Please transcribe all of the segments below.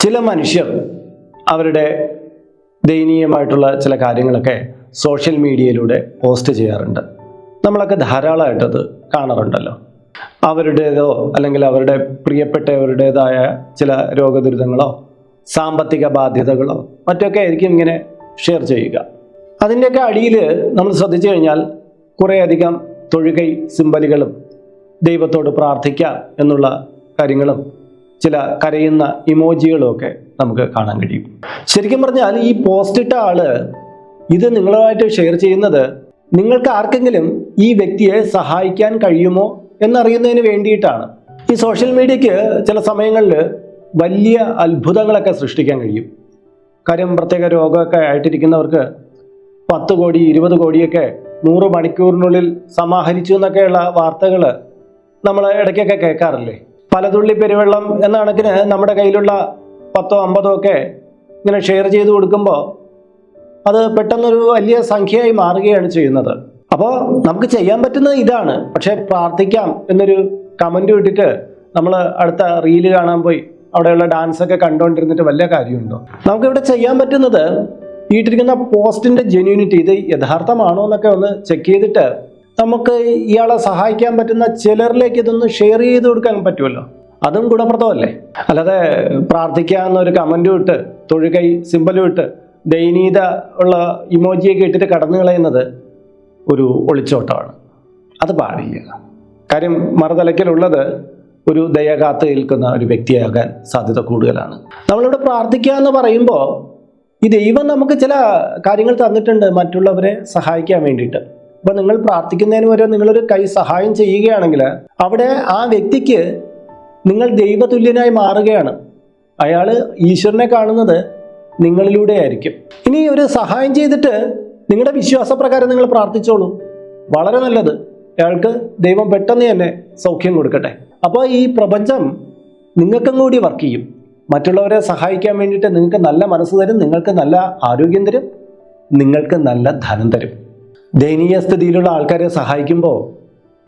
ചില മനുഷ്യർ അവരുടെ ദയനീയമായിട്ടുള്ള ചില കാര്യങ്ങളൊക്കെ സോഷ്യൽ മീഡിയയിലൂടെ പോസ്റ്റ് ചെയ്യാറുണ്ട്. നമ്മളൊക്കെ ധാരാളമായിട്ടത് കാണാറുണ്ടല്ലോ. അവരുടേതോ അല്ലെങ്കിൽ അവരുടെ പ്രിയപ്പെട്ടവരുടേതായ ചില രോഗദുരിതങ്ങളോ സാമ്പത്തിക ബാധ്യതകളോ മറ്റൊക്കെ ആയിരിക്കും ഇങ്ങനെ ഷെയർ ചെയ്യുക. അതിന്റെയൊക്കെ അടിയിൽ നമ്മൾ ശ്രദ്ധിച്ചു കഴിഞ്ഞാൽ കുറേയധികം തൊഴുകൈ സിമ്പലുകളും ദൈവത്തോട് പ്രാർത്ഥിക്കാം എന്നുള്ള കാര്യങ്ങളും ചില കരയുന്ന ഇമോജികളുമൊക്കെ നമുക്ക് കാണാൻ കഴിയും. ശരിക്കും പറഞ്ഞാൽ ഈ പോസ്റ്റ് ഇട്ട ആൾ ഇത് നിങ്ങളുമായിട്ട് ഷെയർ ചെയ്യുന്നത് നിങ്ങൾക്ക് ആർക്കെങ്കിലും ഈ വ്യക്തിയെ സഹായിക്കാൻ കഴിയുമോ എന്നറിയുന്നതിന് വേണ്ടിയിട്ടാണ്. ഈ സോഷ്യൽ മീഡിയക്ക് ചില സമയങ്ങളിൽ വലിയ അത്ഭുതങ്ങളൊക്കെ സൃഷ്ടിക്കാൻ കഴിയും. കാര്യം പ്രത്യേക രോഗമൊക്കെ ആയിട്ടിരിക്കുന്നവർക്ക് പത്ത് കോടി ഇരുപത് കോടിയൊക്കെ നൂറ് മണിക്കൂറിനുള്ളിൽ സമാഹരിച്ചു എന്നൊക്കെയുള്ള വാർത്തകൾ നമ്മൾ ഇടയ്ക്കൊക്കെ കേൾക്കാറില്ലേ? പലതുള്ളി പെരുവെള്ളം എന്ന കണക്കിന് നമ്മുടെ കയ്യിലുള്ള പത്തോ അമ്പതോ ഒക്കെ ഇങ്ങനെ ഷെയർ ചെയ്ത് കൊടുക്കുമ്പോൾ അത് പെട്ടെന്നൊരു വലിയ സംഖ്യയായി മാറുകയാണ് ചെയ്യുന്നത്. അപ്പോൾ നമുക്ക് ചെയ്യാൻ പറ്റുന്നത് ഇതാണ്. പക്ഷേ പ്രാർത്ഥിക്കാം എന്നൊരു കമന്റ് ഇട്ടിട്ട് നമ്മൾ അടുത്ത റീൽ കാണാൻ പോയി. അവിടെയുള്ള ഡാൻസ് ഒക്കെ കണ്ടുകൊണ്ടിരുന്നിട്ട് വലിയ കാര്യമുണ്ടോ? നമുക്കിവിടെ ചെയ്യാൻ പറ്റുന്നത് ഇട്ടിരിക്കുന്ന പോസ്റ്റിന്റെ ജെന്യൂനിറ്റി ഇത് യഥാർത്ഥമാണോ എന്നൊക്കെ ഒന്ന് ചെക്ക് ചെയ്തിട്ട് നമുക്ക് ഇയാളെ സഹായിക്കാൻ പറ്റുന്ന ചിലരിലേക്ക് ഇതൊന്ന് ഷെയർ ചെയ്ത് കൊടുക്കാൻ പറ്റുമല്ലോ? അതും ഗുണപ്രദമല്ലേ? അല്ലാതെ പ്രാർത്ഥിക്കാവുന്ന ഒരു കമന്റും ഇട്ട് തൊഴുകൈ സിമ്പലും ഇട്ട് ദൈനീത ഉള്ള ഇമോജിയൊക്കെ ഇട്ടിട്ട് കടന്നു കളയുന്നത് ഒരു ഒളിച്ചോട്ടമാണ്. അത് പാടില്ല കാര്യം മറുതലയ്ക്കലുള്ളത് ഒരു ദയ കാത്തു നിൽക്കുന്ന ഒരു വ്യക്തിയാകാൻ സാധ്യത കൂടുതലാണ്. നമ്മളിവിടെ പ്രാർത്ഥിക്കുക എന്ന് പറയുമ്പോൾ ഈ ദൈവം നമുക്ക് ചില കാര്യങ്ങൾ തന്നിട്ടുണ്ട് മറ്റുള്ളവരെ സഹായിക്കാൻ വേണ്ടിയിട്ട്. അപ്പൊ നിങ്ങൾ പ്രാർത്ഥിക്കുന്നതിന് വരെ നിങ്ങളൊരു കൈ സഹായം ചെയ്യുകയാണെങ്കിൽ അവിടെ ആ വ്യക്തിക്ക് നിങ്ങൾ ദൈവതുല്യനായി മാറുകയാണ്. അയാൾ ഈശ്വരനെ കാണുന്നത് നിങ്ങളിലൂടെ ആയിരിക്കും. ഇനി ഒരു സഹായം ചെയ്തിട്ട് നിങ്ങളുടെ വിശ്വാസപ്രകാരം നിങ്ങൾ പ്രാർത്ഥിച്ചോളൂ. വളരെ നല്ലത്. അയാൾക്ക് ദൈവം പെട്ടെന്ന് തന്നെ സൗഖ്യം കൊടുക്കട്ടെ. അപ്പോൾ ഈ പ്രപഞ്ചം നിങ്ങൾക്കും കൂടി വർക്ക് ചെയ്യും. മറ്റുള്ളവരെ സഹായിക്കാൻ വേണ്ടിയിട്ട് നിങ്ങൾക്ക് നല്ല മനസ്സ് തരും നിങ്ങൾക്ക് നല്ല ആരോഗ്യം തരും നിങ്ങൾക്ക് നല്ല ധനം തരും. ദയനീയ സ്ഥിതിയിലുള്ള ആൾക്കാരെ സഹായിക്കുമ്പോൾ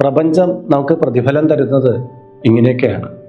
പ്രപഞ്ചം നമുക്ക് പ്രതിഫലം തരുന്നത് ഇങ്ങനെയൊക്കെയാണ്.